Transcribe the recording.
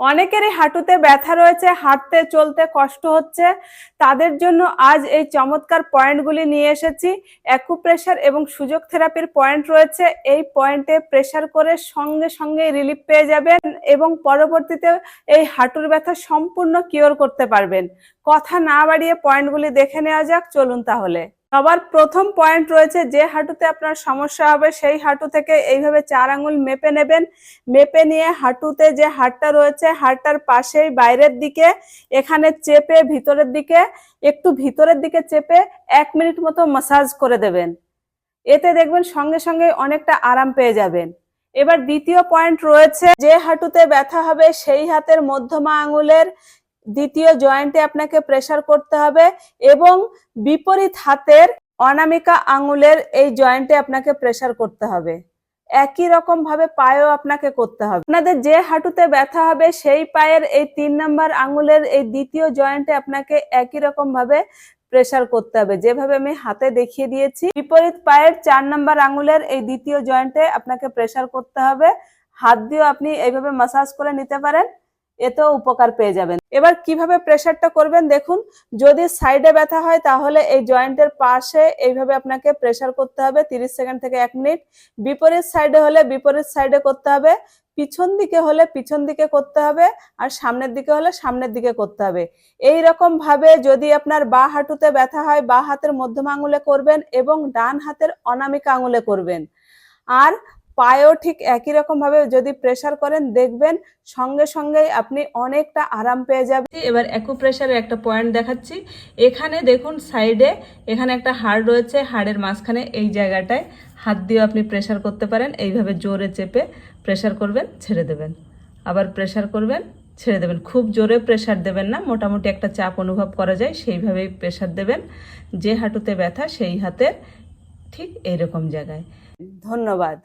অনেকেরই হাঁটুতে ব্যথা রয়েছে, হাঁটতে, চলতে কষ্ট হচ্ছে। তাদের জন্য আজ এই চমৎকার পয়েন্টগুলি নিয়ে এসেছি। অ্যাকুপ্রেশার এবং সুযোগ থেরাপির পয়েন্ট রয়েছে। এই পয়েন্টে প্রেশার করে সঙ্গে সঙ্গে রিলিফ পেয়ে যাবেন এবং পরবর্তীতে এই হাঁটুর ব্যথা সম্পূর্ণ কিওর করতে পারবেন। কথা না বাড়িয়ে পয়েন্টগুলি দেখে নেওয়া যাক, চলুন তাহলে। সবার প্রথম পয়েন্ট রয়েছে যে হাঁটুতে আপনার সমস্যা হবে, সেই হাঁটু থেকে এইভাবে চার আঙুল মেপে নেবেন। মেপে নিয়ে হাঁটুতে যে হাড়টা রয়েছে, হাড়টার পাশেই বাইরের দিকে, এখানে চেপে ভিতরের দিকে, একটু ভিতরের দিকে চেপে এক মিনিট মতো মাসাজ করে দেবেন। এতে দেখবেন সঙ্গে সঙ্গে অনেকটা আরাম পেয়ে যাবেন। এবার দ্বিতীয় পয়েন্ট রয়েছে যে হাঁটুতে ব্যথা হবে, সেই হাতের মধ্যমা আঙুলের দ্বিতীয় জয়েন্টে আপনাকে প্রেসার করতে হবে এবং বিপরীত হাতের অনামিকা আঙুলের এই জয়েন্টে আপনাকে প্রেসার করতে হবে। একই রকম ভাবে পায়েও আপনাকে করতে হবে। আপনাদের যে হাঁটুতে ব্যথা হবে সেই পায়ের এই তিন নাম্বার আঙুলের এই দ্বিতীয় জয়েন্টে আপনাকে একই রকম ভাবে প্রেসার করতে হবে। যেভাবে আমি হাতে দেখিয়ে দিয়েছি, বিপরীত পায়ের চার নাম্বার আঙুলের এই দ্বিতীয় জয়েন্টে আপনাকে প্রেসার করতে হবে। হাত দিয়েও আপনি এইভাবে মাসাজ করে নিতে পারেন। এতেও উপকার পেয়ে যাবেন। এবার কীভাবে প্রেসারটা করবেন দেখুন, যদি সাইডে ব্যথা হয় তাহলে এই জয়েন্টের পাশে এইভাবে আপনাকে প্রেসার করতে হবে তিরিশ সেকেন্ড থেকে এক মিনিট বিপরীত সাইডে হলে বিপরীত সাইডে করতে হবে, পিছন দিকে হলে পিছন দিকে করতে হবে আর সামনের দিকে হলে সামনের দিকে করতে হবে। এই রকম ভাবে যদি আপনার বা হাঁটুতে ব্যথা হয় বা হাতের মধ্যম আঙুলে করবেন এবং ডান হাতের অনামিকা আঙুলে করবেন। আর পায়েও ঠিক একই রকম ভাবে যদি প্রেশার করেন দেখবেন সঙ্গে সঙ্গেই আপনি অনেকটা আরাম পেয়ে যাবেন। এবার অ্যাকুপ্রেশারের একটা পয়েন্ট দেখাচ্ছি। এখানে দেখুন সাইডে এখানে একটা হাড় রয়েছে হাড়ের মাঝখানে এই জায়গাটায়। হাত দিয়ে আপনি প্রেশার করতে পারেন এইভাবে জোরে চেপে প্রেশার করবেন ছেড়ে দেবেন। আবার প্রেশার করবেন ছেড়ে দেবেন। খুব জোরে প্রেশার দেবেন না মোটামুটি একটা চাপ অনুভব করা যায় সেইভাবেই প্রেশার দেবেন। যে হাঁটুতে ব্যথা সেই হাতের ঠিক এইরকম জায়গায়। ধন্যবাদ।